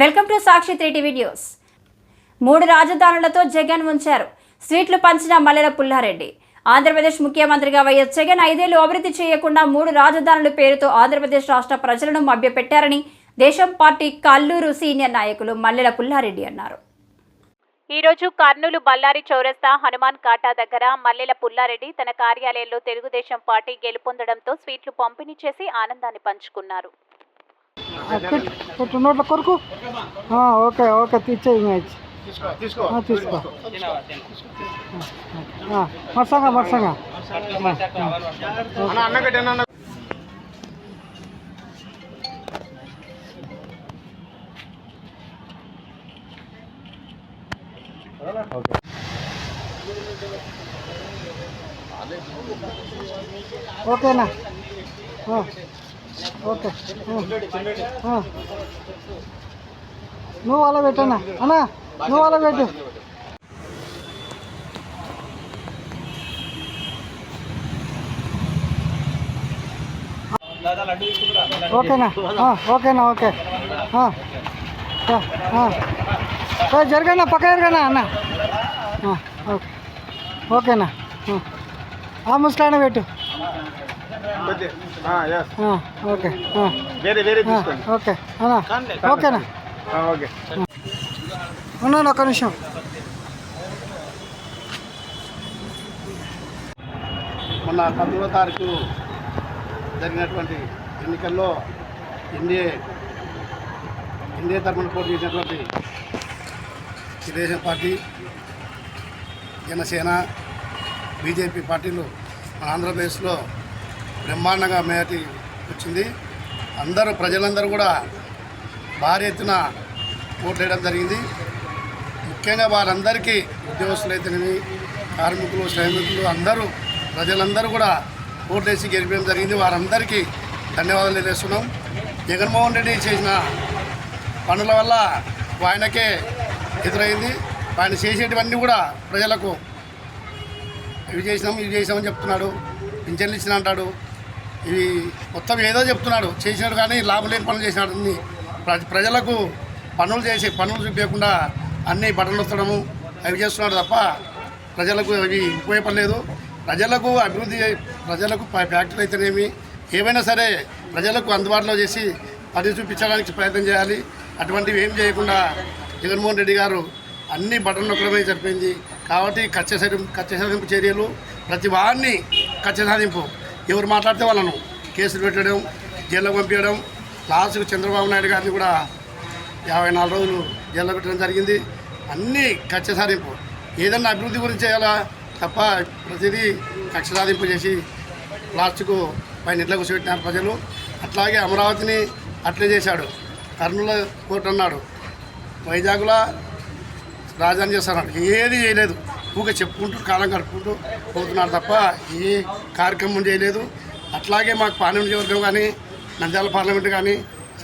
Welcome to Sakshi three TV news. మూడు రాజధానులతో జగన్ ఉంచారు స్వీట్లు పంచిన మల్లెల పుల్లారెడ్డి. ఆంధ్రప్రదేశ్ ముఖ్యమంత్రిగా వైఎస్ జగన్ ఐదేళ్ళు అభివృద్ధి చేయకుండా మూడు రాజధానుల పేరుతో ఆంధ్రప్రదేశ్ రాష్ట్ర ప్రజలను మభ్యపెట్టారని దేశం పార్టీ కల్లూరు సీనియర్ నాయకులు మల్లెల పుల్లారెడ్డి అన్నారు. ఈ రోజు కర్నూలు బళ్ళారి చౌరస్తా హనుమాన్ కాటా దగ్గర మల్లెల పుల్లారెడ్డి తన కార్యాలయంలో తెలుగుదేశం పార్టీ గెలుపొందడంతో స్వీట్లు పంపిణీ చేసి ఆనందాన్ని పంచుకున్నారు. పెట్టు పెట్టు నోట్ల కొరకు. ఓకే ఓకే తీచ్చే ఇమేజ్ తీసుకో మర్సంగా మర్సంగా. అన్న అన్న కట్టేనా అన్న ఓకేనా? ఓకే. నువ్వు అలా పెట్టన్నా అన్నా. నువ్వు అలా పెట్టు. ఓకేనా ఓకేనా ఓకే ఆ, ఆ, జరగనా పక్క జరగనా అన్న. ఓకే. ఓకేనా ఆ. ఆ పెట్టు. ఓకే వేరే వేరే ఓకే ఓకేనా? ఓకే. ఉన్నాను ఒక్క నిమిషం. మొన్న పంతొమ్మిదో తారీఖు జరిగినటువంటి ఎన్నికల్లో ఎన్డీఏ ఎన్డీఏ తరఫున పోటీ చేసినటువంటి తెలుగుదేశం పార్టీ జనసేన బీజేపీ పార్టీలు మన ఆంధ్రప్రదేశ్లో బ్రహ్మాండంగా మేటి వచ్చింది. అందరూ ప్రజలందరూ కూడా భారీ ఎత్తున ఓట్లేయడం జరిగింది. ముఖ్యంగా వారందరికీ ఉద్యోగస్తులైతేనేమి కార్మికులు శ్రామికులు అందరూ ప్రజలందరూ కూడా ఓట్లేసి గెలిపడం జరిగింది. వారందరికీ ధన్యవాదాలు తెలియజేస్తున్నాం. జగన్మోహన్ రెడ్డి చేసిన పనుల వల్ల ఆయనకే ఎదురైంది. ఆయన చేసేటివన్నీ కూడా ప్రజలకు ఇవి చేసినాం ఇవి చేసామని చెప్తున్నాడు. పింఛన్లు ఇచ్చిన అంటాడు. ఇవి మొత్తం ఏదో చెప్తున్నాడు. చేసినాడు కానీ లాభం లేని పనులు చేసినాడు అన్ని. ప్రజలకు పనులు చేసి పనులు చూపించకుండా అన్ని బట్టలు వస్తడము అవి చేస్తున్నాడు తప్ప ప్రజలకు అవి ఉపయోగపడలేదు ప్రజలకు అభివృద్ధి ప్రజలకు ఫ్యాక్టరీలు ఫ్యాక్టరీ అయితేనేమి ఏమైనా సరే ప్రజలకు అందుబాటులో చేసి పని చూపించడానికి ప్రయత్నం చేయాలి. అటువంటివి ఏం చేయకుండా జగన్మోహన్ రెడ్డి గారు అన్ని బటన్ నొక్కడమే జరిపింది. కాబట్టి కచ్చ సాధింపు కచ్చ సాధింపు చర్యలు ప్రతి వారిని కచ్చ సాధింపు. ఎవరు మాట్లాడితే వాళ్ళను కేసులు పెట్టడం జైల్లో పంపించడం. లాస్ట్కు చంద్రబాబు నాయుడు గారిని కూడా యాభై నాలుగు రోజులు జైల్లో పెట్టడం జరిగింది. అన్నీ కక్ష సాధింపు. ఏదన్నా అభివృద్ధి గురించి చేయాలా? తప్ప ప్రతిదీ కక్ష సాధింపు చేసి లాస్ట్కు పైన ఇట్లా కూర్చోబెట్టినారు ప్రజలు. అట్లాగే అమరావతిని అట్లే చేశాడు. కర్నూలు కోర్టు అన్నాడు. వైజాగ్లో రాజధాని చేస్తున్నాడు ఏది చేయలేదు. ఊరికే చెప్పుకుంటూ కాలం గడుపుకుంటూ పోతున్నారు తప్ప ఏ కార్యక్రమం చేయలేదు. అట్లాగే మాకు పార్లమెంట్ వర్గం కానీ నంద్యాల పార్లమెంట్ కానీ